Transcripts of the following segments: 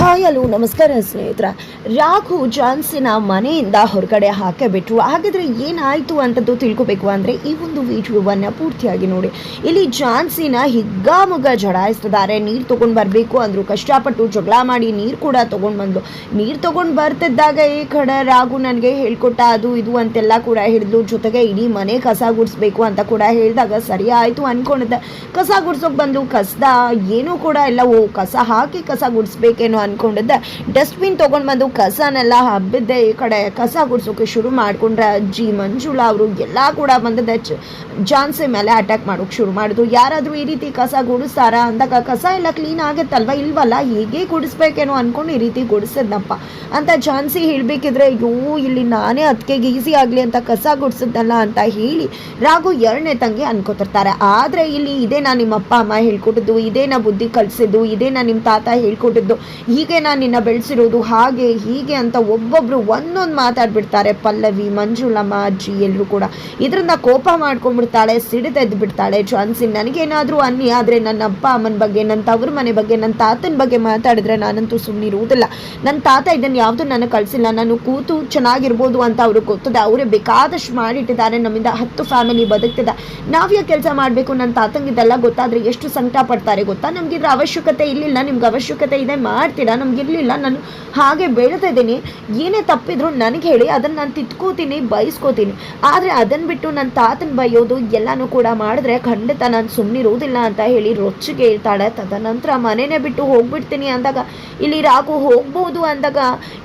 Hi hello ನಮಸ್ಕಾರ ಸ್ನೇಹಿತರ. ರಾಘು ಜಾನ್ಸಿನ ಮನೆಯಿಂದ ಹೊರಗಡೆ ಹಾಕಬಿಟ್ರು. ಹಾಗಾದರೆ ಏನಾಯಿತು ಅಂತದ್ದು ತಿಳ್ಕೊಬೇಕು ಅಂದರೆ ಈ ಒಂದು ವಿಡಿಯೋವನ್ನು ಪೂರ್ತಿಯಾಗಿ ನೋಡಿ. ಇಲ್ಲಿ ಜಾನ್ಸಿನ ಹಿಗ್ಗಾಮುಗ್ಗ ಜಡಾಯಿಸ್ತಿದ್ದಾರೆ. ನೀರು ತೊಗೊಂಡು ಬರಬೇಕು ಅಂದರು. ಕಷ್ಟಪಟ್ಟು ಜಗಳ ಮಾಡಿ ನೀರು ಕೂಡ ತೊಗೊಂಡು ಬಂದು. ನೀರು ತೊಗೊಂಡು ಬರ್ತಿದ್ದಾಗ ಈ ಕಡೆ ರಾಘು ನನಗೆ ಹೇಳ್ಕೊಟ್ಟ ಅದು ಇದು ಅಂತೆಲ್ಲ ಕೂಡ ಹಿಡಿದು, ಜೊತೆಗೆ ಇಡೀ ಮನೆ ಕಸ ಗುಡಿಸ್ಬೇಕು ಅಂತ ಕೂಡ ಹೇಳಿದಾಗ ಸರಿ ಆಯಿತು ಅನ್ಕೊಂಡಿದ್ದೆ ಕಸ ಗುಡ್ಸೋಕೆ ಬಂದು ಕಸದ ಏನೂ ಕೂಡ ಇಲ್ಲ. ಓ, ಕಸ ಹಾಕಿ ಕಸ ಗುಡಿಸ್ಬೇಕೇನೋ ಅನ್ಕೊಂಡಿದ್ದೆ. ಡಸ್ಟ್ಬಿನ್ ತೊಗೊಂಡು ಬಂದು ಕಸನೆಲ್ಲ ಹಬ್ಬಿದ್ದೆ. ಈ ಕಡೆ ಕಸ ಗುಡ್ಸೋಕೆ ಶುರು ಮಾಡ್ಕೊಂಡ್ರೆ ಅಜ್ಜಿ ಮಂಜುಳಾ ಅವರು ಎಲ್ಲ ಕೂಡ ಬಂದಿದ್ದೆ ಜಾನ್ಸಿ ಮೇಲೆ ಅಟ್ಯಾಕ್ ಮಾಡೋಕೆ ಶುರು ಮಾಡಿದ್ರು. ಯಾರಾದ್ರೂ ಈ ರೀತಿ ಕಸ ಗುಡಿಸ್ತಾರ ಅಂದಾಗ ಕಸ ಎಲ್ಲ ಕ್ಲೀನ್ ಆಗುತ್ತಲ್ವ? ಇಲ್ವಲ್ಲ? ಹೇಗೆ ಗುಡಿಸ್ಬೇಕೇನೋ ಅನ್ಕೊಂಡು ಈ ರೀತಿ ಗುಡಿಸಿದ್ನಪ್ಪ. ಅಂತ ಜಾನ್ಸಿ ಹೇಳಬೇಕಿದ್ರೆ ಅಯ್ಯೋ ಇಲ್ಲಿ ನಾನೇ ಅದಕ್ಕೆ ಈಸಿ ಆಗಲಿ ಅಂತ ಕಸ ಗುಡಿಸಿದ್ನಲ್ಲ ಅಂತ ಹೇಳಿ ರಾಘು ಎರಡನೇ ತಂಗಿ ಅನ್ಕೋತಿರ್ತಾರೆ. ಆದರೆ ಇಲ್ಲಿ ಇದೇನಾ ನಿಮ್ಮ ಅಪ್ಪ ಅಮ್ಮ ಹೇಳ್ಕೊಟ್ಟಿದ್ದು? ಇದೇನಾ ಬುದ್ಧಿ ಕಲಿಸಿದ್ದು? ಇದೇನಾ ನಿಮ್ಮ ತಾತ ಹೇಳ್ಕೊಟ್ಟಿದ್ದು? ಹೀಗೆ ನಾನು ನಿನ್ನ ಬೆಳೆಸಿರೋದು ಹಾಗೆ ಹೀಗೆ ಅಂತ ಒಬ್ಬೊಬ್ರು ಒಂದೊಂದು ಮಾತಾಡ್ಬಿಡ್ತಾರೆ. ಪಲ್ಲವಿ, ಮಂಜುಳಮ್ಮ, ಅಜ್ಜಿ ಎಲ್ಲರೂ ಕೂಡ. ಇದರಿಂದ ಕೋಪ ಮಾಡ್ಕೊಂಡ್ಬಿಡ್ತಾಳೆ ಸಿಡಿದೆದ್ದು ಬಿಡ್ತಾಳೆ ಜಾನ್ಸಿ ನನಗೇನಾದರೂ ಅನ್ನಿ ಆದರೆ ನನ್ನ ಅಪ್ಪ ಅಮ್ಮನ ಬಗ್ಗೆ ನನ್ನ ತವ್ರ ಮನೆ ಬಗ್ಗೆ ನನ್ನ ತಾತನ ಬಗ್ಗೆ ಮಾತಾಡಿದ್ರೆ ನಾನಂತೂ ಸುಮ್ಮನಿರುವುದಿಲ್ಲ ನನ್ನ ತಾತ ಇದನ್ನು ಯಾವುದೂ ನನಗೆ ಕಳಿಸಿಲ್ಲ. ನಾನು ಕೂತು ಚೆನ್ನಾಗಿರ್ಬೋದು ಅಂತ ಅವ್ರಿಗೆ ಗೊತ್ತದೆ. ಅವರೇ ಬೇಕಾದಷ್ಟು ಮಾಡಿಟ್ಟಿದ್ದಾರೆ. ನಮ್ಮಿಂದ ಹತ್ತು ಫ್ಯಾಮಿಲಿ ಬದುಕ್ತಿದೆ. ನಾವ್ಯಾ ಕೆಲಸ ಮಾಡಬೇಕು? ನನ್ನ ತಾತಂಗಿದೆಲ್ಲ ಗೊತ್ತಾದರೆ ಎಷ್ಟು ಸಂಕಟ ಪಡ್ತಾರೆ ಗೊತ್ತಾ? ನಮಗಿದ್ರ ಅವಶ್ಯಕತೆ ಇಲ್ಲಿಲ್ಲ. ನಿಮ್ಗೆ ಅವಶ್ಯಕತೆ ಇದೆ. ಮಾಡ್ತೀರಾ? ನಮಗಿರಲಿಲ್ಲ ನಾನು ಹಾಗೆ ಬೆಳೆದಿದ್ದೀನಿ ಏನೇ ತಪ್ಪಿದ್ರು ನನಗೆ ಹೇಳಿ, ಅದನ್ನು ನಾನು ತಿತ್ಕೋತೀನಿ ಬಯಸ್ಕೋತೀನಿ ಆದರೆ ಅದನ್ನು ಬಿಟ್ಟು ನನ್ನ ತಾತನ ಬೈಯೋದು ಎಲ್ಲನೂ ಕೂಡ ಮಾಡಿದ್ರೆ ಖಂಡಿತ ನಾನು ಸುಮ್ಮನಿರೋದಿಲ್ಲ ಅಂತ ಹೇಳಿ ರೊಚ್ಚಿಗೆ ಹೇಳ್ತಾಳೆ ತದನಂತರ ಮನೆನೇ ಬಿಟ್ಟು ಹೋಗ್ಬಿಡ್ತೀನಿ ಅಂದಾಗ, ಇಲ್ಲಿ ರಾಕು ಹೋಗ್ಬೋದು ಅಂದಾಗ,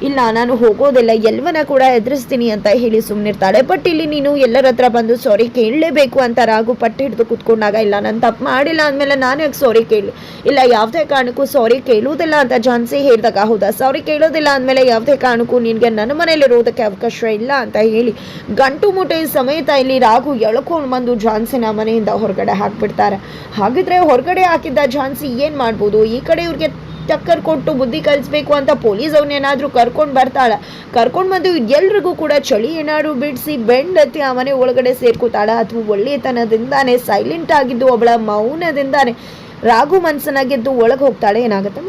ಇಲ್ಲ, ನಾನು ಹೋಗೋದಿಲ್ಲ ಎಲ್ಲವನ್ನ ಕೂಡ ಎದುರಿಸ್ತೀನಿ ಅಂತ ಹೇಳಿ ಸುಮ್ಮನಿರ್ತಾಳೆ ಬಟ್ ಇಲ್ಲಿ ನೀನು ಎಲ್ಲರ ಹತ್ರ ಬಂದು ಸಾರಿ ಕೇಳಲೇಬೇಕು ಅಂತ ರಾಗು ಪಟ್ಟು ಹಿಡಿದು ಕುತ್ಕೊಂಡಾಗ, ಇಲ್ಲ, ನಾನು ತಪ್ಪು ಮಾಡಿಲ್ಲ ಅಂದಮೇಲೆ ನಾನು ಯಾಕೆ ಸಾರಿ ಕೇಳಿ? ಇಲ್ಲ, ಯಾವುದೇ ಕಾರಣಕ್ಕೂ ಸಾರಿ ಕೇಳುವುದಿಲ್ಲ ಅಂತ ಜಾನ್ಸಿ ಹೇಳಿದಾಗ, ಹೌದಾ ಸಾರಿ? ಕೇಳೋದಿಲ್ಲ ಅಂದಮೇಲೆ ಯಾವುದೇ ಕಾರಣಕ್ಕೂ ನಿನಗೆ ನನ್ನ ಮನೇಲಿರೋದಕ್ಕೆ ಅವಕಾಶ ಇಲ್ಲ ಅಂತ ಹೇಳಿ ಗಂಟು ಮುಟೆ ಸಮೇತ ಇಲ್ಲಿ ರಾಘು ಎಳ್ಕೊಂಡು ಬಂದು ಝಾನ್ಸಿನ ಮನೆಯಿಂದ ಹೊರಗಡೆ ಹಾಕ್ಬಿಡ್ತಾರೆ. ಹಾಗಿದ್ರೆ ಹೊರಗಡೆ ಹಾಕಿದ್ದ ಝಾನ್ಸಿ ಏನು ಮಾಡ್ಬೋದು? ಈ ಕಡೆ ಇವ್ರಿಗೆ ಟಕ್ಕರ್ ಕೊಟ್ಟು ಬುದ್ಧಿ ಕಲಿಸ್ಬೇಕು ಅಂತ ಪೊಲೀಸ್ ಅವನೇನಾದ್ರೂ ಕರ್ಕೊಂಡು ಬರ್ತಾಳ. ಕರ್ಕೊಂಡು ಬಂದು ಎಲ್ರಿಗೂ ಕೂಡ ಚಳಿ ಏನಾದ್ರು ಬಿಡಿಸಿ ಬೆಂಡತ್ತಿ ಆ ಮನೆ ಒಳಗಡೆ ಸೇರ್ಕೋತಾಳ. ಅಥವಾ ಒಳ್ಳೆತನದಿಂದಾನೆ ಸೈಲೆಂಟ್ ಆಗಿದ್ದು ಅವಳ ಮೌನದಿಂದಾನೆ ರಾಘು ಮನ್ಸನಾಗಿದ್ದು ಒಳಗೆ ಹೋಗ್ತಾಳೆ. ಏನಾಗುತ್ತೆ?